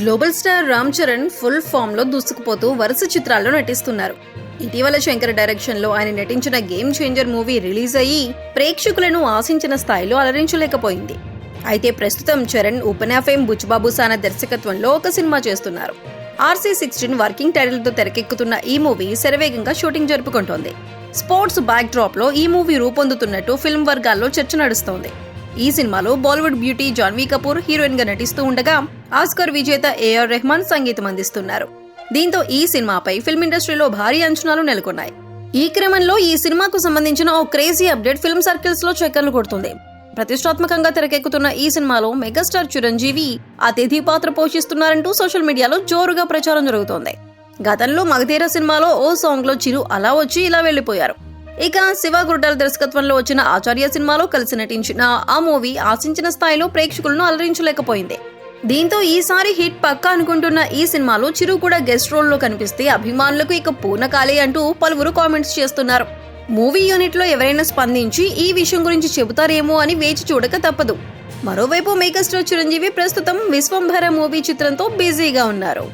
Global star Ram Charan full ఫామ్లో దూసుకుపోతూ వరుస చిత్రాల్లో నటిస్తున్నారు. ఇటీవల శంకర్ డైరెక్షన్లో ఆయన నటించిన గేమ్ చేంజర్ మూవీ రిలీజ్ అయ్యి ప్రేక్షకులను ఆశించిన స్థాయిలో అలరించలేకపోయింది. అయితే ప్రస్తుతం చరణ్ ఉపనాఫేమ్ బుచ్బాబు సానా దర్శకత్వంలో ఒక సినిమా చేస్తున్నారు. ఆర్సీ సిక్స్టీన్ వర్కింగ్ టైటిల్తో తెరకెక్కుతున్న ఈ మూవీ శరవేగంగా షూటింగ్ జరుపుకుంటోంది. స్పోర్ట్స్ బ్యాక్ డ్రాప్లో ఈ మూవీ రూపొందుతున్నట్టు ఫిల్మ్ వర్గాల్లో చర్చ నడుస్తోంది. ఈ సినిమాలో బాలీవుడ్ బ్యూటీ జాన్వీ కపూర్ హీరోయిన్గా నటిస్తూ ఉండగా ఆస్కర్ విజేత ఏఆర్ రెహమాన్ సంగీతం అందిస్తున్నారు. దీంతో ఈ సినిమాపై ఫిల్మ్ ఇండస్ట్రీలో భారీ అంచనాలు నెలకొన్నాయి. ఈ క్రమంలో ఈ సినిమాకు సంబంధించిన ఓ క్రేజీ అప్డేట్ ఫిల్మ్ సర్కిల్స్లో చక్కర్లు కొడుతుంది. ప్రతిష్టాత్మకంగా తెరకెక్కుతున్న ఈ సినిమాలో మెగాస్టార్ చిరంజీవి అతిథి పాత్ర పోషిస్తున్నారంటూ సోషల్ మీడియాలో జోరుగా ప్రచారం జరుగుతోంది. గతంలో మగధీర సినిమాలో ఓ సాంగ్లో చిరు అలా వచ్చి ఇలా వెళ్ళిపోయారు ఇక శివ గుడ్డల దర్శకత్వంలో వచ్చిన ఆచార్య సినిమాలో కలిసి నటించిన ఆ మూవీ ఆశించిన స్థాయిలో ప్రేక్షకులను అలరించలేకపోయింది. దీంతో ఈసారి హిట్ పక్కా అనుకుంటున్న ఈ సినిమాలో చిరు కూడా గెస్ట్ రోల్లో కనిపిస్తే అభిమానులకు ఇక పూర్ణకాలే అంటూ పలువురు కామెంట్స్ చేస్తున్నారు. మూవీ యూనిట్లో ఎవరైనా స్పందించి ఈ విషయం గురించి చెబుతారేమో అని వేచి చూడక తప్పదు. మరోవైపు మేకస్టార్ చిరంజీవి ప్రస్తుతం విశ్వంభర మూవీ చిత్రంతో బిజీగా ఉన్నారు.